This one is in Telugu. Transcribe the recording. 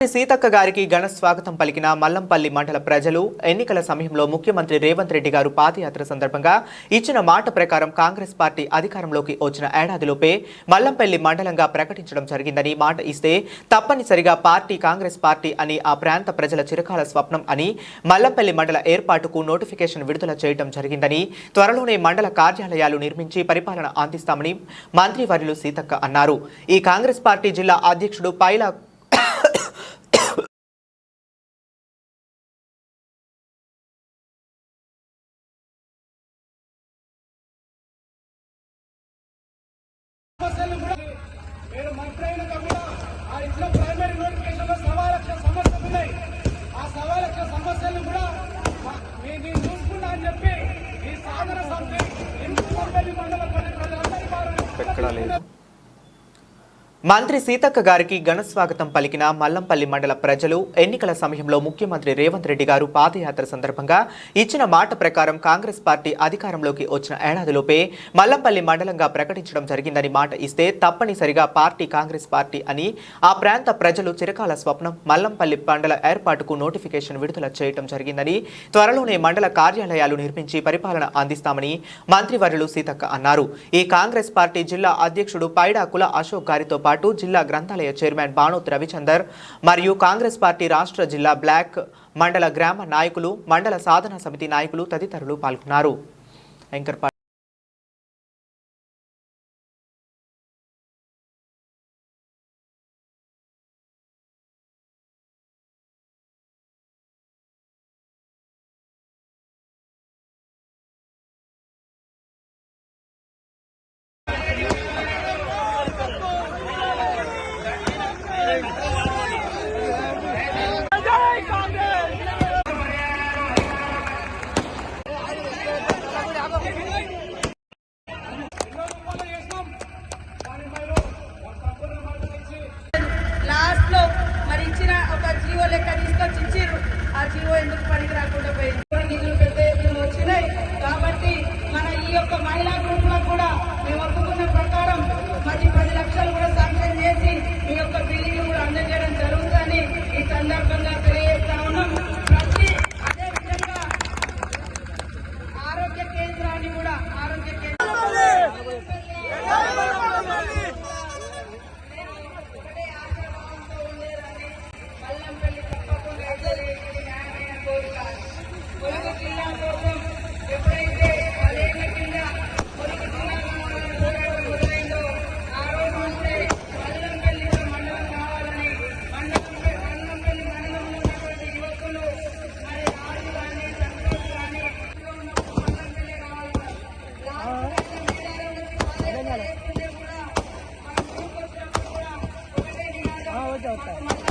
సీతక్క గారికి ఘన స్వాగతం పలికిన మల్లంపల్లి మండల ప్రజలు ఎన్నికల సమయంలో ముఖ్యమంత్రి రేవంత్ రెడ్డి గారు పాదయాత్ర సందర్భంగా ఇచ్చిన మాట ప్రకారం కాంగ్రెస్ పార్టీ అధికారంలోకి వచ్చిన ఏడాదిలోపే మల్లంపల్లి మండలంగా ప్రకటించడం జరిగిందని మాట ఇస్తే తప్పనిసరిగా పార్టీ కాంగ్రెస్ పార్టీ అని ఆ ప్రాంత ప్రజల చిరకాల స్వప్నం అని మల్లంపల్లి మండల ఏర్పాటుకు నోటిఫికేషన్ విడుదల చేయడం జరిగిందని త్వరలోనే మండల కార్యాలయాలు నిర్మించి పరిపాలన అందిస్తామని మంత్రి వర్యులు సీతక్క అన్నారు. ఈ కాంగ్రెస్ పార్టీ జిల్లా అధ్యక్షుడు పైలా సమస్యలు కూడా మీరు మంత్రి అయినాక కూడా ఆ ఇచ్చిన ప్రైమరీ నోటిఫికేషన్లో సవా లక్ష సమస్యలు ఉన్నాయి. ఆ సవా లక్ష సమస్యలు కూడా మా- మీ- నేను చూసుకున్నా అని చెప్పి ఈ సాధన సమితి ఎందుకు మండలి మండల ప్రజలందరి వారు మంత్రి సీతక్క గారికి ఘన స్వాగతం పలికిన మల్లంపల్లి మండల ప్రజలు ఎన్నికల సమయంలో ముఖ్యమంత్రి రేవంత్ రెడ్డి గారు పాదయాత్ర సందర్భంగా ఇచ్చిన మాట ప్రకారం కాంగ్రెస్ పార్టీ అధికారంలోకి వచ్చిన ఏడాదిలోపే మల్లంపల్లి మండలంగా ప్రకటించడం జరిగిందని మాట ఇస్తే తప్పనిసరిగా పార్టీ కాంగ్రెస్ పార్టీ అని ఆ ప్రాంత ప్రజలు చిరకాల స్వప్నం మల్లంపల్లి మండల ఏర్పాటుకు నోటిఫికేషన్ విడుదల చేయడం జరిగిందని త్వరలోనే మండల కార్యాలయాలు నిర్మించి పరిపాలన అందిస్తామని మంత్రివర్యులు సీతక్క అన్నారు. ఈ కాంగ్రెస్ పార్టీ జిల్లా అధ్యక్షుడు పైడా కుల అశోక్ గారితో పాటు జిల్లా గ్రంథాలయ చైర్మన్ భానుత్ రవిచందర్ మరియు కాంగ్రెస్ పార్టీ రాష్ట్ర జిల్లా బ్లాక్ మండల గ్రామ నాయకులు మండల సాధన సమితి నాయకులు తదితరులు పాల్గొన్నారు. లెక్క తీసుకొచ్చి ఇచ్చిర్రు ఆ జీవో ఎందుకు పనికి రాకుండా పోయింది? నిధులు పెద్ద ఎత్తున వచ్చినాయి. కాబట్టి మన ఈ యొక్క మహిళా గ్రూప్లో కూడా మేము ఒప్పుకున్న ప్రకారం మరి పది లక్షలు కూడా పాదయాత్ర చేస్తుంటే